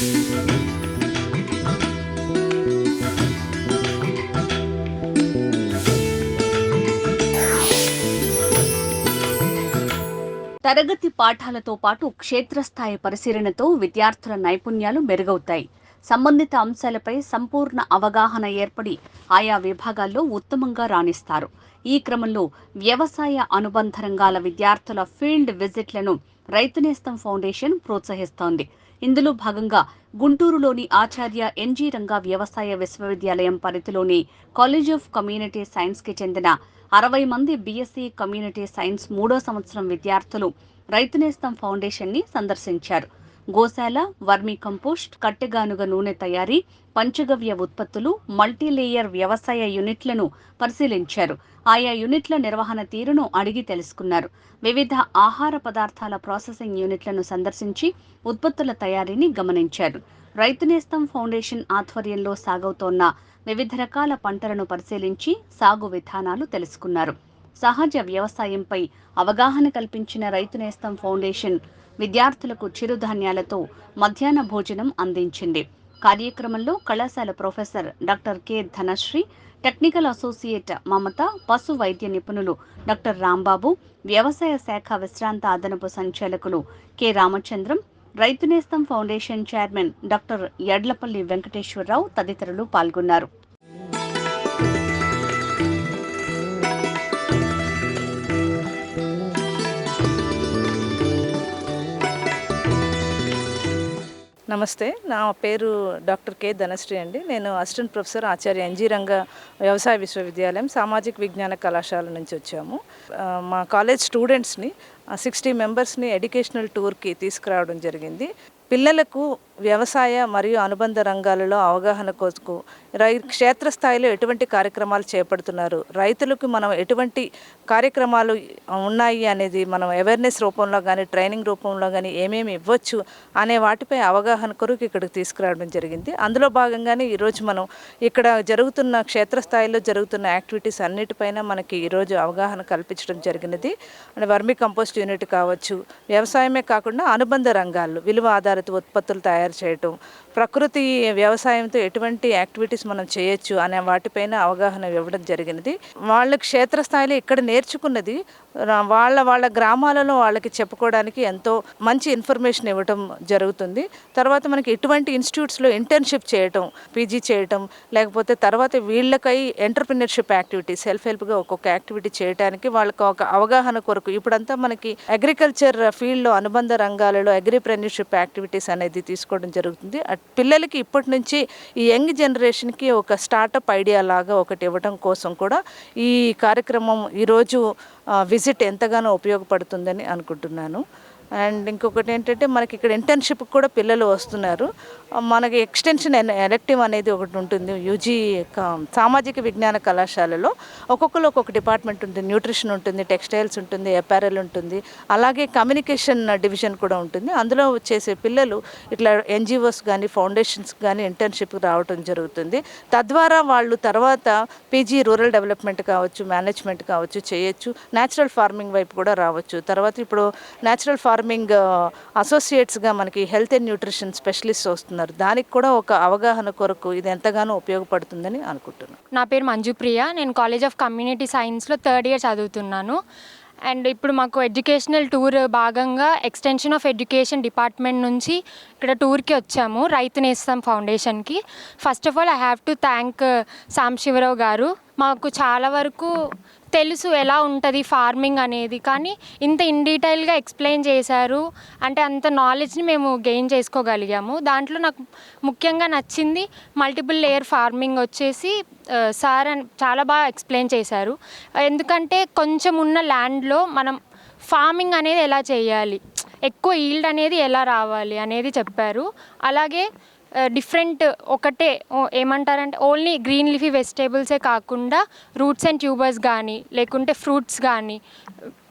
తరగతి పాఠాలతో పాటు క్షేత్రస్థాయి పరిశీలనతో విద్యార్థుల నైపుణ్యాలు మెరుగవుతాయి. సంబంధిత అంశాలపై సంపూర్ణ అవగాహన ఏర్పడి ఆయా విభాగాల్లో ఉత్తమంగా రాణిస్తారు. ఈ క్రమంలో వ్యవసాయ అనుబంధ రంగాల విద్యార్థుల ఫీల్డ్ విజిట్లను రైతు నేస్తం ఫౌండేషన్ ప్రోత్సహిస్తోంది. ఇందులో భాగంగా గుంటూరులోని ఆచార్య ఎన్జీ రంగా వ్యవసాయ విశ్వవిద్యాలయం పరిధిలోని కాలేజ్ ఆఫ్ కమ్యూనిటీ సైన్స్కి చెందిన అరవై మంది బీఎస్సీ కమ్యూనిటీ సైన్స్ మూడో సంవత్సరం విద్యార్థులు రైతు నేస్తం ఫౌండేషన్ని సందర్శించారు. గోశాల వర్మీ కంపోస్ట్ కట్టెగానుగ నూనె తయారీ పంచగవ్య ఉత్పత్తులు మల్టీలేయర్ వ్యవసాయ యూనిట్లను పరిశీలించారు. ఆయా యూనిట్ల నిర్వహణ తీరును అడిగి తెలుసుకున్నారు. వివిధ ఆహార పదార్థాల ప్రాసెసింగ్ యూనిట్లను సందర్శించి ఉత్పత్తుల తయారీని గమనించారు. రైతు నేస్తం ఫౌండేషన్ ఆధ్వర్యంలో సాగవుతోన్న వివిధ రకాల పంటలను పరిశీలించి సాగు విధానాలు తెలుసుకున్నారు. సహజ వ్యవసాయంపై అవగాహన కల్పించిన రైతు నేస్తం ఫౌండేషన్ విద్యార్థులకు చిరుధాన్యాలతో మధ్యాహ్న భోజనం అందించింది. కార్యక్రమంలో కళాశాల professor doctor K Dhanashri technical associate Mamata పశు వైద్య నిపుణులు డాక్టర్ రాంబాబు వ్యవసాయ శాఖ విశ్రాంత అదనపు సంచాలకులు K Ramachandram Rythu Nestham foundation chairman doctor Yadlapalli Venkateswararao తదితరులు పాల్గొన్నారు. నమస్తే. నా పేరు డాక్టర్ కె ధనశ్రీ అండి. నేను అసిస్టెంట్ ప్రొఫెసర్ ఆచార్య ఎన్జీ రంగ వ్యవసాయ విశ్వవిద్యాలయం సామాజిక విజ్ఞాన కళాశాల నుంచి వచ్చాము. మా కాలేజ్ స్టూడెంట్స్ని సిక్స్టీ మెంబర్స్ని ఎడ్యుకేషనల్ టూర్కి తీసుకురావడం జరిగింది. పిల్లలకు వ్యవసాయ మరియు అనుబంధ రంగాలలో అవగాహన కోసుకు రై క్షేత్రస్థాయిలో ఎటువంటి కార్యక్రమాలు చేపడుతున్నారు? రైతులకు మనం ఎటువంటి కార్యక్రమాలు ఉన్నాయి అనేది మనం అవేర్నెస్ రూపంలో కానీ ట్రైనింగ్ రూపంలో కానీ ఏమేమి ఇవ్వచ్చు అనే వాటిపై అవగాహన కొరకు ఇక్కడికి తీసుకురావడం జరిగింది. అందులో భాగంగానే ఈరోజు మనం ఇక్కడ జరుగుతున్న క్షేత్రస్థాయిలో జరుగుతున్న యాక్టివిటీస్ అన్నిటిపైన మనకి ఈరోజు అవగాహన కల్పించడం జరిగినది. అంటే వర్మి కంపోస్ట్ యూనిట్ కావచ్చు వ్యవసాయమే కాకుండా అనుబంధ రంగాల్లో విలువ ఆధారిత ఉత్పత్తులు తయారు చేయటం ప్రకృతి వ్యవసాయంతో ఎటువంటి యాక్టివిటీస్ మనం చేయొచ్చు అనే వాటిపైన అవగాహన ఇవ్వడం జరిగినది. వాళ్ళ క్షేత్రస్థాయిలో ఇక్కడ నేర్చుకున్నది వాళ్ళ వాళ్ళ గ్రామాలలో వాళ్ళకి చెప్పుకోవడానికి ఎంతో మంచి ఇన్ఫర్మేషన్ ఇవ్వటం జరుగుతుంది. తర్వాత మనకి ఇటువంటి ఇన్స్టిట్యూట్స్లో ఇంటర్న్షిప్ చేయటం పీజీ చేయటం లేకపోతే తర్వాత వీళ్ళకై ఎంటర్ప్రినర్షిప్ యాక్టివిటీ సెల్ఫ్ హెల్ప్గా ఒక్కొక్క యాక్టివిటీ చేయడానికి వాళ్ళకి ఒక అవగాహన కొరకు. ఇప్పుడంతా మనకి అగ్రికల్చర్ ఫీల్డ్లో అనుబంధ రంగాలలో అగ్రిప్రెన్యూర్షిప్ యాక్టివిటీస్ అనేది తీసుకోవడం జరుగుతుంది. పిల్లలకి ఇప్పటి నుంచి ఈ యంగ్ జనరేషన్కి ఒక స్టార్టప్ ఐడియా లాగా ఒకటి ఇవ్వడం కోసం కూడా ఈ కార్యక్రమం ఈరోజు విజిట్ ఎంతగానో ఉపయోగపడుతుందని అనుకుంటున్నాను. అండ్ ఇంకొకటి ఏంటంటే మనకి ఇక్కడ ఇంటర్న్షిప్ కూడా పిల్లలు వస్తున్నారు. మనకి ఎక్స్టెన్షన్ ఎలెక్టివ్ అనేది ఒకటి ఉంటుంది. యూజీ సామాజిక విజ్ఞాన కళాశాలలో. ఒక్కొక్కరు ఒక్కొక్క డిపార్ట్మెంట్ ఉంటుంది. న్యూట్రిషన్ ఉంటుంది టెక్స్టైల్స్ ఉంటుంది అపారెల్ ఉంటుంది. అలాగే కమ్యూనికేషన్ డివిజన్ కూడా ఉంటుంది. అందులో చేసే పిల్లలు ఇట్లా ఎన్జిఓస్ కానీ ఫౌండేషన్స్ కానీ ఇంటర్న్షిప్ రావడం జరుగుతుంది. తద్వారా వాళ్ళు తర్వాత పీజీ రూరల్ డెవలప్మెంట్ కావచ్చు మేనేజ్మెంట్ కావచ్చు చేయొచ్చు. న్యాచురల్ ఫార్మింగ్ వైపు కూడా రావచ్చు. తర్వాత ఇప్పుడు న్యాచురల్ ఫార్మింగ్ ఫార్మింగ్ అసోసియేట్స్గా మనకి హెల్త్ అండ్ న్యూట్రిషన్ స్పెషలిస్ట్ వస్తున్నారు. దానికి కూడా ఒక అవగాహన కొరకు ఇది ఎంతగానో ఉపయోగపడుతుందని అనుకుంటున్నాను. నా పేరు మంజుప్రియ. నేను కాలేజ్ ఆఫ్ కమ్యూనిటీ సైన్స్లో థర్డ్ ఇయర్ చదువుతున్నాను. అండ్ ఇప్పుడు మాకు ఎడ్యుకేషనల్ టూర్ భాగంగా ఎక్స్టెన్షన్ ఆఫ్ ఎడ్యుకేషన్ డిపార్ట్మెంట్ నుంచి ఇక్కడ టూర్కి వచ్చాము రైతు నేస్తం ఫౌండేషన్కి. First of all I have to thank Samba Sivarao గారు. మాకు చాలా వరకు తెలుసు ఎలా ఉంటుంది ఫార్మింగ్ అనేది కానీ ఇంత ఇన్ డీటెయిల్గా ఎక్స్ప్లెయిన్ చేశారు. అంటే అంత నాలెడ్జ్ని మేము గెయిన్ చేసుకోగలిగాము. దాంట్లో నాకు ముఖ్యంగా నచ్చింది మల్టిపుల్ లేయర్ ఫార్మింగ్ వచ్చేసి సార్ అని చాలా బాగా ఎక్స్ప్లెయిన్ చేశారు. ఎందుకంటే కొంచెం ఉన్న ల్యాండ్లో మనం ఫార్మింగ్ అనేది ఎలా చేయాలి ఎక్కువ ఈల్డ్ అనేది ఎలా రావాలి అనేది చెప్పారు. అలాగే డిఫరెంట్ ఒకటే ఓ- ఏమంటారంటే ఓన్లీ గ్రీన్ లీఫీ వెజిటేబుల్సే కాకుండా రూట్స్ అండ్ ట్యూబర్స్ కానీ లేకుంటే ఫ్రూట్స్ కానీ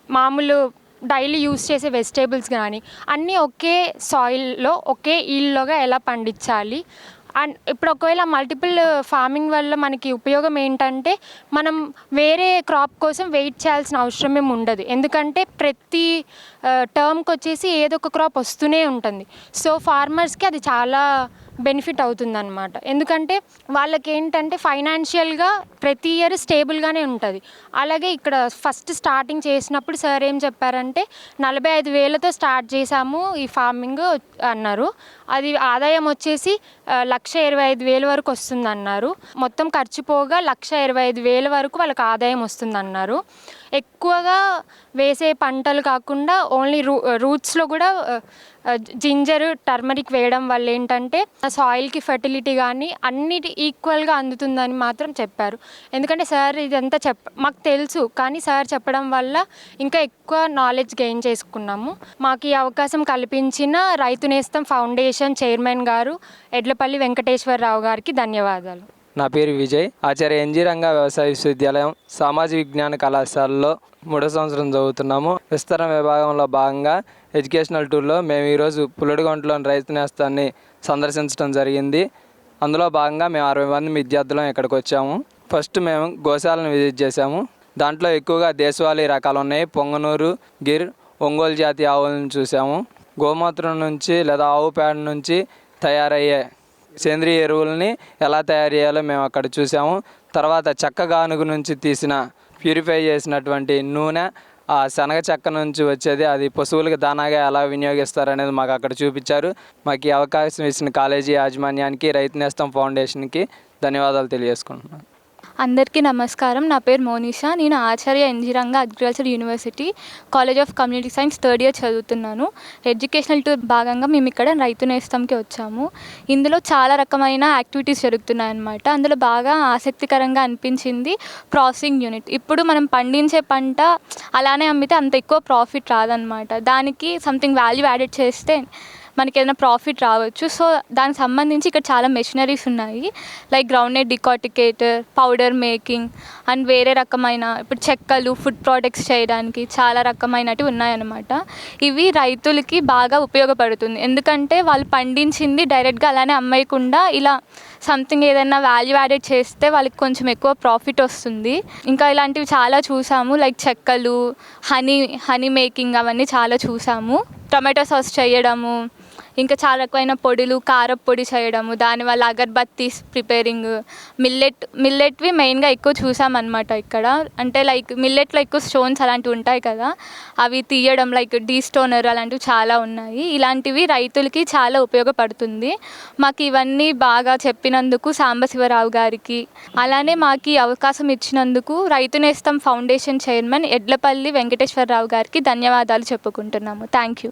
మామూలు డైలీ యూస్ చేసే వెజిటేబుల్స్ కానీ అన్నీ ఒకే సాయిల్లో ఒకే ఈల్లోగా ఎలా పండించాలి? అండ్ ఇప్పుడు ఒకవేళ మల్టిపుల్ ఫార్మింగ్ వల్ల మనకి ఉపయోగం ఏంటంటే మనం వేరే క్రాప్ కోసం వెయిట్ చేయాల్సిన అవసరం ఏమి ఉండదు. ఎందుకంటే ప్రతి టర్మ్కి వచ్చేసి ఏదో ఒక క్రాప్ వస్తూనే ఉంటుంది. సో ఫార్మర్స్కి అది చాలా బెనిఫిట్ అవుతుందన్నమాట. ఎందుకంటే వాళ్ళకి ఏంటంటే ఫైనాన్షియల్గా ప్రతి ఇయర్ స్టేబుల్గానే ఉంటుంది. అలాగే ఇక్కడ ఫస్ట్ స్టార్టింగ్ చేసినప్పుడు సార్ ఏం చెప్పారంటే నలభై ఐదు వేలతో స్టార్ట్ చేశాము ఈ ఫార్మింగ్ అన్నారు. అది ఆదాయం వచ్చేసి లక్ష ఇరవై ఐదు వేల వరకు వస్తుంది అన్నారు మొత్తం ఖర్చు పోగా లక్ష ఇరవై ఐదు వేల వరకు వాళ్ళకి ఆదాయం వస్తుంది అన్నారు ఎక్కువగా వేసే పంటలు కాకుండా ఓన్లీ రూ రూట్స్లో కూడా జింజర్ టర్మరిక్ వేయడం వల్ల ఏంటంటే సాయిల్కి ఫెర్టిలిటీ కానీ అన్నిటి ఈక్వల్గా అందుతుందని మాత్రం చెప్పారు. ఎందుకంటే సార్ ఇదంతా చెప్ మాకు తెలుసు కానీ సార్ చెప్పడం వల్ల ఇంకా ఎక్కువ నాలెడ్జ్ గెయిన్ చేసుకున్నాము. మాకు ఈ అవకాశం కల్పించిన రైతు నేస్తం ఫౌండేషన్ చైర్మన్ గారు ఎడ్లపల్లి వెంకటేశ్వరరావు గారికి ధన్యవాదాలు. నా పేరు విజయ్. ఆచార్య ఎన్జీ రంగా వ్యవసాయ విశ్వవిద్యాలయం సామాజిక విజ్ఞాన కళాశాలలో మూడో సంవత్సరం చదువుతున్నాము. విస్తరణ విభాగంలో భాగంగా ఎడ్యుకేషనల్ టూర్లో మేము ఈరోజు పుల్లడిగొంటలోని రైతు నేస్తాన్ని సందర్శించడం జరిగింది. అందులో భాగంగా మేము అరవై మంది విద్యార్థులం ఇక్కడికి వచ్చాము. ఫస్ట్ మేము గోశాలను విజిట్ చేసాము దాంట్లో ఎక్కువగా దేశవాళీ రకాలు ఉన్నాయి. పొంగనూరు గిర్ ఒంగోలు జాతి ఆవులను చూసాము గోమూత్రం నుంచి లేదా ఆవు పేడ నుంచి తయారయ్యే సేంద్రియ ఎరువులని ఎలా తయారు చేయాలో మేము అక్కడ చూసాము. తర్వాత చెక్క గానుగు నుంచి తీసిన ప్యూరిఫై చేసినటువంటి నూనె ఆ శనగ చెక్క నుంచి వచ్చేది. అది పశువులకు దానాగా ఎలా వినియోగిస్తారు అనేది మాకు అక్కడ చూపించారు. మాకు ఈ అవకాశం ఇచ్చిన కాలేజీ యాజమాన్యానికి రైతు నేస్తం ఫౌండేషన్కి ధన్యవాదాలు తెలియజేసుకుంటున్నాను. అందరికీ నమస్కారం. నా పేరు మోనిషా. నేను Acharya NG Ranga agriculture university college of community science third year చదువుతున్నాను. ఎడ్యుకేషనల్ టూర్ భాగంగా మేము ఇక్కడ రైతు నేస్తంకి వచ్చాము. ఇందులో చాలా రకమైన యాక్టివిటీస్ జరుగుతున్నాయి అన్నమాట అందులో బాగా ఆసక్తికరంగా అనిపించింది ప్రాసెసింగ్ యూనిట్. ఇప్పుడు మనం పండించే పంట అలానే అమ్మితే అంత ఎక్కువ ప్రాఫిట్ రాదనమాట దానికి సంథింగ్ వాల్యూ యాడెడ్ చేస్తే మనకి ఏదైనా ప్రాఫిట్ రావచ్చు. సో దానికి సంబంధించి ఇక్కడ చాలా మెషినరీస్ ఉన్నాయి. Like ground net decorticator powder making and వేరే రకమైన ఇప్పుడు చెక్కలు ఫుడ్ ప్రోడక్ట్స్ చేయడానికి చాలా రకమైనవి ఉన్నాయన్నమాట. ఇవి రైతులకి బాగా ఉపయోగపడుతుంది. ఎందుకంటే వాళ్ళు పండించింది డైరెక్ట్గా అలానే అమ్మేయకుండా ఇలా సంథింగ్ ఏదైనా వాల్యూ యాడెడ్ చేస్తే వాళ్ళకి కొంచెం ఎక్కువ ప్రాఫిట్ వస్తుంది. ఇంకా ఇలాంటివి చాలా చూసాము. లైక్ చెక్కలు హనీ హనీ మేకింగ్ అవన్నీ చాలా చూసాము. టొమాటో సాస్ చేయడము ఇంకా చాలా రకమైన పొడులు కారపు పొడి చేయడము దానివల్ల అగర్బత్తీస్ ప్రిపేరింగ్ మిల్లెట్ మిల్లెట్వి మెయిన్గా ఎక్కువ చూసామన్నమాట ఇక్కడ. అంటే లైక్ మిల్లెట్లో ఎక్కువ స్టోన్స్ అలాంటివి ఉంటాయి కదా అవి తీయడం లైక్ డీ స్టోనర్ అలాంటివి చాలా ఉన్నాయి. ఇలాంటివి రైతులకి చాలా ఉపయోగపడుతుంది. మాకు ఇవన్నీ బాగా చెప్పినందుకు సాంబశివరావు గారికి అలానే మాకు ఈ అవకాశం ఇచ్చినందుకు రైతు నేస్తం ఫౌండేషన్ చైర్మన్ ఎడ్లపల్లి వెంకటేశ్వరరావు గారికి ధన్యవాదాలు చెప్పుకుంటున్నాము. Thank you